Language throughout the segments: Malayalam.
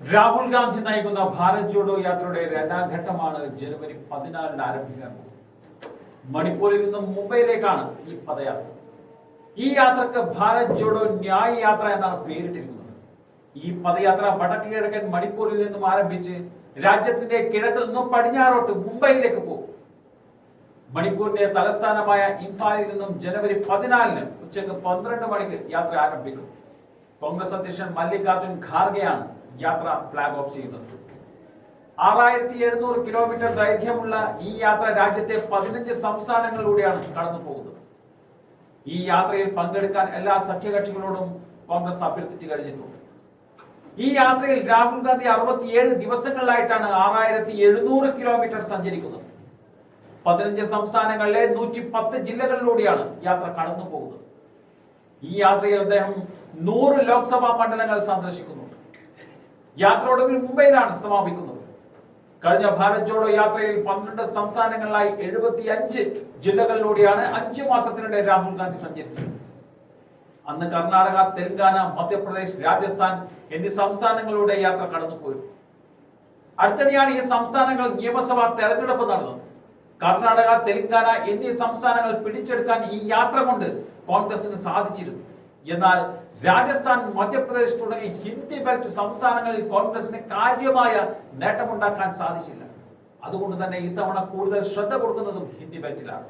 രാഹുൽ ഗാന്ധി നയിക്കുന്ന ഭാരത് ജോഡോ യാത്രയുടെ രണ്ടാം ഘട്ടമാണ് ജനുവരി പതിനാലിന് ആരംഭിക്കാൻ മണിപ്പൂരിൽ നിന്നും മുംബൈയിലേക്കാണ് ഈ പദയാത്ര. ഈ യാത്രയ്ക്ക് ഭാരത് ജോഡോ ന്യായ് യാത്ര എന്നാണ് പേരിട്ടിരിക്കുന്നത്. ഈ പദയാത്ര വടക്ക് കിഴക്കൻ മണിപ്പൂരിൽ നിന്നും ആരംഭിച്ച് രാജ്യത്തിന്റെ കിഴക്കിൽ നിന്നും പടിഞ്ഞാറോട്ട് മുംബൈയിലേക്ക് പോകും. മണിപ്പൂരിന്റെ തലസ്ഥാനമായ ഇംഫാലിൽ നിന്നും ജനുവരി പതിനാലിന് ഉച്ചയ്ക്ക് പന്ത്രണ്ട് മണിക്ക് യാത്ര ആരംഭിക്കും. കോൺഗ്രസ് അധ്യക്ഷൻ മല്ലികാർജുൻ ഖാർഗെയാണ് യാത്ര ഫ്ലാഗ് ഓഫ് ചെയ്യുന്നത്. ആറായിരത്തി എഴുന്നൂറ് കിലോമീറ്റർ ദൈർഘ്യമുള്ള ഈ യാത്ര രാജ്യത്തെ പതിനഞ്ച് സംസ്ഥാനങ്ങളിലൂടെയാണ് കടന്നു പോകുന്നത്. ഈ യാത്രയിൽ പങ്കെടുക്കാൻ എല്ലാ സഖ്യകക്ഷികളോടും കോൺഗ്രസ് അഭ്യർത്ഥിച്ചു കഴിഞ്ഞിട്ടുണ്ട്. ഈ യാത്രയിൽ രാഹുൽ ഗാന്ധി അറുപത്തിയേഴ് ദിവസങ്ങളിലായിട്ടാണ് ആറായിരത്തി എഴുന്നൂറ് കിലോമീറ്റർ സഞ്ചരിക്കുന്നത്. പതിനഞ്ച് സംസ്ഥാനങ്ങളിലെ നൂറ്റി പത്ത് ജില്ലകളിലൂടെയാണ് യാത്ര കടന്നു പോകുന്നത്. ഈ യാത്രയിൽ അദ്ദേഹം നൂറ് ലോക്സഭാ മണ്ഡലങ്ങൾ സന്ദർശിക്കുന്നുണ്ട് യാത്ര ഒടുവിൽ മുംബൈയിലാണ് സമാപിക്കുന്നത്. കഴിഞ്ഞ ഭാരത് ജോഡോ യാത്രയിൽ പന്ത്രണ്ട് സംസ്ഥാനങ്ങളിലായി എഴുപത്തി അഞ്ച് ജില്ലകളിലൂടെയാണ് അഞ്ച് മാസത്തിനിടെ രാഹുൽ ഗാന്ധി സഞ്ചരിച്ചത്. അന്ന് കർണാടക തെലങ്കാന മധ്യപ്രദേശ് രാജസ്ഥാൻ എന്നീ സംസ്ഥാനങ്ങളിലൂടെ യാത്ര കടന്നുപോയി. അടുത്തിടെയാണ് ഈ സംസ്ഥാനങ്ങൾ നിയമസഭാ തെരഞ്ഞെടുപ്പ് നടന്നത്. കർണാടക തെലങ്കാന എന്നീ സംസ്ഥാനങ്ങൾ പിടിച്ചെടുക്കാൻ ഈ യാത്ര കൊണ്ട് കോൺഗ്രസിന് സാധിച്ചിരുന്നു. എന്നാൽ രാജസ്ഥാൻ മധ്യപ്രദേശ് തുടങ്ങിയ ഹിന്ദി ബെൽറ്റ് സംസ്ഥാനങ്ങളിൽ കോൺഗ്രസിന് കാര്യമായ നേട്ടമുണ്ടാക്കാൻ സാധിച്ചില്ല. അതുകൊണ്ട് തന്നെ ഇത്തവണ കൂടുതൽ ശ്രദ്ധ കൊടുക്കുന്നതും ഹിന്ദി ബെൽറ്റിലാണ്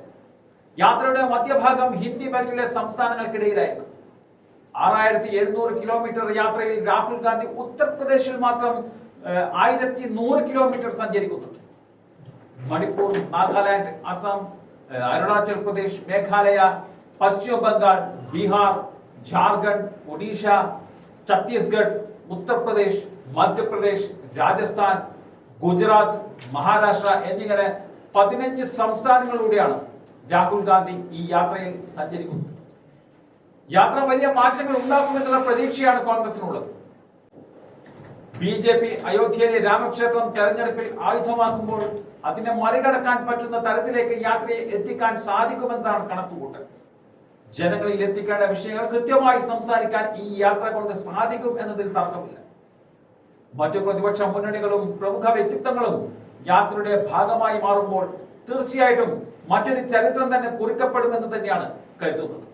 യാത്രയുടെ മധ്യഭാഗം ഹിന്ദി ബെൽറ്റിലെ സംസ്ഥാനങ്ങൾക്കിടയിലായിരുന്നു. ആറായിരത്തി എഴുന്നൂറ് കിലോമീറ്റർ യാത്രയിൽ രാഹുൽ ഗാന്ധി ഉത്തർപ്രദേശിൽ മാത്രം ആയിരത്തി നൂറ് കിലോമീറ്റർ സഞ്ചരിക്കുന്നുണ്ട്. മണിപ്പൂർ നാഗാലാൻഡ് അസം അരുണാചൽ പ്രദേശ് മേഘാലയ പശ്ചിമ ബംഗാൾ ബീഹാർ ജാർഖണ്ഡ് ഒഡീഷ ഛത്തീസ്ഗഡ് ഉത്തർപ്രദേശ് മധ്യപ്രദേശ് രാജസ്ഥാൻ ഗുജറാത്ത് മഹാരാഷ്ട്ര എന്നിങ്ങനെ പതിനഞ്ച് സംസ്ഥാനങ്ങളിലൂടെയാണ് രാഹുൽ ഗാന്ധി ഈ യാത്രയിൽ സഞ്ചരിക്കുന്നത്. യാത്ര വലിയ മാറ്റങ്ങൾ ഉണ്ടാക്കുമെന്നുള്ള പ്രതീക്ഷയാണ് കോൺഗ്രസിനുള്ളത്. ബി ജെ പി അയോധ്യയിലെ രാമക്ഷേത്രം തെരഞ്ഞെടുപ്പിൽ ആയുധമാക്കുമ്പോൾ അതിനെ മറികടക്കാൻ പറ്റുന്ന തരത്തിലേക്ക് യാത്രയെ എത്തിക്കാൻ സാധിക്കുമെന്നാണ് കണക്കുകൂട്ടൽ. ജനങ്ങളിൽ എത്തിക്കേണ്ട വിഷയങ്ങൾ കൃത്യമായി സംസാരിക്കാൻ ഈ യാത്ര കൊണ്ട് സാധിക്കും എന്നതിൽ തർക്കമില്ല. മറ്റു പ്രതിപക്ഷ മുന്നണികളും പ്രമുഖ വ്യക്തിത്വങ്ങളും യാത്രയുടെ ഭാഗമായി മാറുമ്പോൾ തീർച്ചയായിട്ടും മറ്റൊരു ചരിത്രം തന്നെ കുറിക്കപ്പെടുമെന്ന് തന്നെയാണ് കരുതുന്നത്.